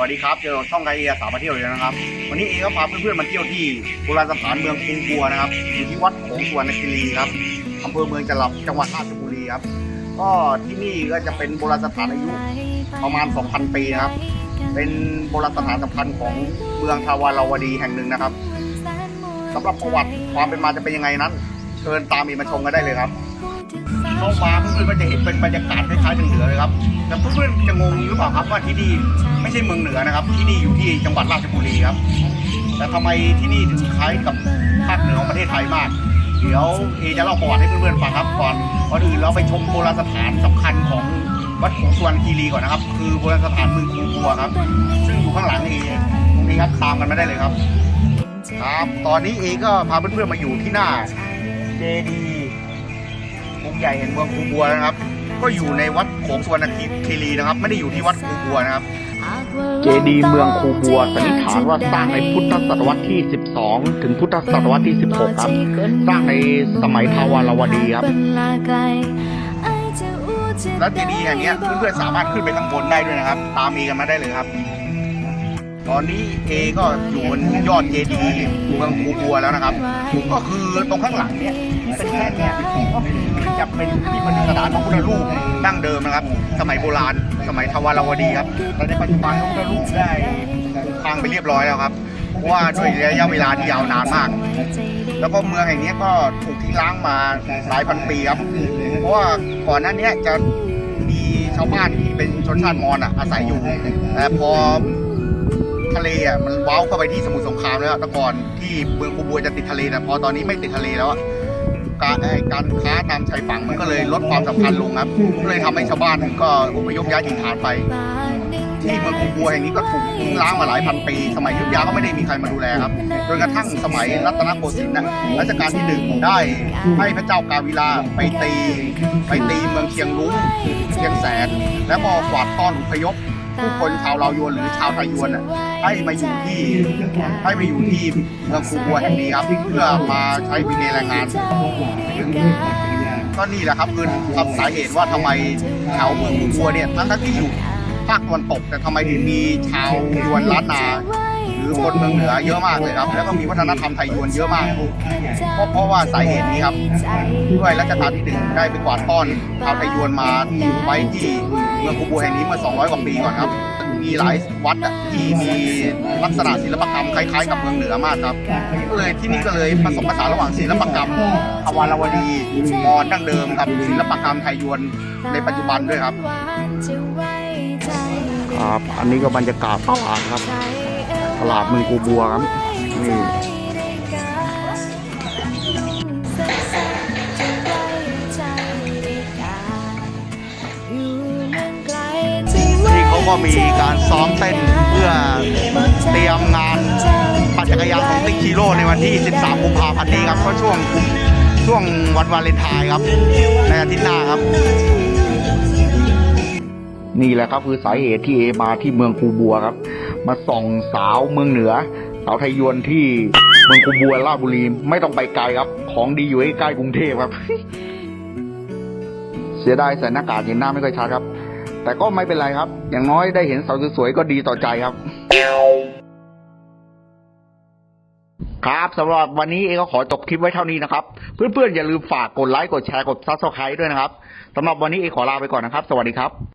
วัสดีครับ เจอช่องไกเอสามมาเที่ยวเลยนะครับ วันนี้เอก็พาเพื่อนๆมาเที่ยวที่โบราณสถานเมืองกรุงบัวนะครับอยู่ที่วัดโขงสวรรณคีรีครับอำเภอเมืองจังหวัดจังหวัดราชบุรีครับ ก็ที่นี่ก็จะเป็นโบราณสถานอายุประมาณ 2,000 ปีนะครับ เป็นโบราณสถานสำคัญของเมืองทาวาราวดีแห่งหนึ่งนะครับสำหรับประวัติความเป็นมาจะเป็นยังไงนั้นเชิญตามเอมาชมกันได้เลยครับเข้ามาเพื่อนๆก็จะเห็นเป็นบรรยากาศคล้ายๆเหนือเลยครับ แต่เพื่อนๆจะงงหรือเปล่าครับว่าที่นี่ไม่ใช่เมืองเหนือนะครับ ที่นี่อยู่ที่จังหวัดราชบุรีครับ แต่ทำไมที่นี่ถึงคล้ายกับภาคเหนือของประเทศไทยมาก เดี๋ยวเอจะเล่าประวัติให้เพื่อนๆฟังครับก่อนก่อนอื่นเราไปชมโบราณสถานสำคัญของวัดโขงสุวรรณคีรีก่อนนะครับ คือโบราณสถานเมืองคูบัวครับ ซึ่งอยู่ข้างหลังเอตรงนี้ครับตามกันมาได้เลยครับ ครับ ตอนนี้เอก็พาเพื่อนๆมาอยู่ที่หน้าเจดีย์องค์ใหญ่แห่งเมืองคูบัวนะครับ ก็อยู่ในวัดโขงสุวรรณคีรีนะครับ ไม่ได้อยู่ที่วัดคูบัวนะครับ เจดีย์เมืองคูบัวสันนิษฐานว่าสร้างในพุทธศตวรรษที่ 12 ถึงพุทธศตวรรษที่ 16 ครับ สร้างในสมัยทาวารวดีครับแล้วเจดีย์แห่งเนี้ยเพื่อนๆสามารถขึ้นไปข้างบนได้ด้วยนะครับ ตามเอกันมาได้เลยครับ ตอนนี้เอก็อยู่บนยอดเจดีย์เมืองคูบัวแล้วนะครับ ก็คือตรงข้างหลังเนี่ยเป็นแค่เนี่ยก็คือจะเป็นที่ประดิษฐานพระพุทธรูปดั้งเดิมนะครับ สมัยโบราณ สมัยทวารวดีครับแต่ในปัจจุบันพระพุทธรูปได้พังไปเรียบร้อยแล้วครับเพราะว่าด้วยระยะเวลาที่ยาวนานมาก แล้วก็เมืองแห่งนี้ก็ถูกทิ้งร้างมาหลายพันปีครับเพราะว่าก่อนหน้านี้จะมีชาวบ้านที่เป็นชนชาติมอญออาศัยอยู่แต่พอ ทะเลอะมันว้าเข้าไปที่สมุทรสงครามแล้วอะแต่ก่อนที่เมืองปูบัวจะติดทะเลแต่พอตอนนี้ไม่ติดทะเลแล้วการไอ้การค้าตามชายฝั่งมันก็เลยลดความสำคัญลงครับก็เลยทำให้ชาวบ้านก็อพยพย้ายถิ่นฐานไปที่เมืองปูบัวแห่งนี้ก็ถูกทิ้งร้างมาหลายพันปี สมัยยุธยาก็ไม่ได้มีใครมาดูแลครับจนกระทั่งสมัยรัตนโกสินทร์นะรัชกาลที่หนึ่งได้ให้พระเจ้ากาวิลาไปตี ไปตีเมืองเชียงรุ้งเชียงแสน แล้วก็กวาดต้อนอพยพผู้คนชาวลาวยวนหรือชาวไทยยวนน่ะ ให้มาอยู่ที่ให้มาอยู่ที่เมืองปูบัวแห่งนี้ครับเพื่อมาใช้วินัยแรงงานก็นี่แหละครับคือคำสาเหตุว่าทำไมแถวเมืองปูบัวเนี่ยทั้งทั้งที่อยู่ภาคตะวันตกแต่ทำไมถึงมีชาวยวนล้านนา หรือคนเมืองเหนือเยอะมากเลยครับ แล้วก็มีวัฒนธรรมไทยยวนเยอะมากเพราะเพราะว่าสาเหตุนี้ครับด้วยรัชกาลที่หนึ่งได้ไปกวาดต้อนชาวไทยยวนมาไว้ที่เมืองปูบัวแห่งนี้เมื่อ 200 กว่าปีก่อนครับ มีหลายวัดที่มีลักษณะศิลปกรรมคล้ายๆ กับเมืองเหนือมากครับ ก็เลยที่นี่ก็เลยผสมผสานระหว่างศิลปกรรมทวารวดีมอญดั้งเดิมกับศิลปกรรมไทยยวนในปัจจุบันด้วยครับ ครับ อันนี้ก็บรรยากาศตลาดครับ ตลาดเมืองคูบัวครับนี่ที่เขาก็มีการซ้อมเต้นเพื่อเตรียมงานปั่นจักรยานของติ๊กชิโร่ในวันที่ 13 กุมภาพันธ์นี้ครับก็ช่วงช่วงวันวาเลนไทน์ครับ ในอาทิตย์หน้าครับ นี่แหละครับคือสาเหตุที่เอมาที่เมืองคูบัวครับ มาส่องสาวเมืองเหนือ สาวไทยยวนที่เมืองคูบัวราชบุรีไม่ต้องไปไกลครับ ของดีอยู่ใกล้กรุงเทพครับ เสียดายใส่หน้ากากเห็นหน้าไม่ค่อยชัดครับ แต่ก็ไม่เป็นไรครับ อย่างน้อยได้เห็นสาวสวยๆก็ดีต่อใจครับ ครับสำหรับวันนี้เองก็ขอจบคลิปไว้เท่านี้นะครับ เพื่อนๆอย่าลืมฝากกดไลค์กดแชร์กดซับสไครต์ด้วยนะครับสำหรับวันนี้เองขอลาไปก่อนนะครับ สวัสดีครับ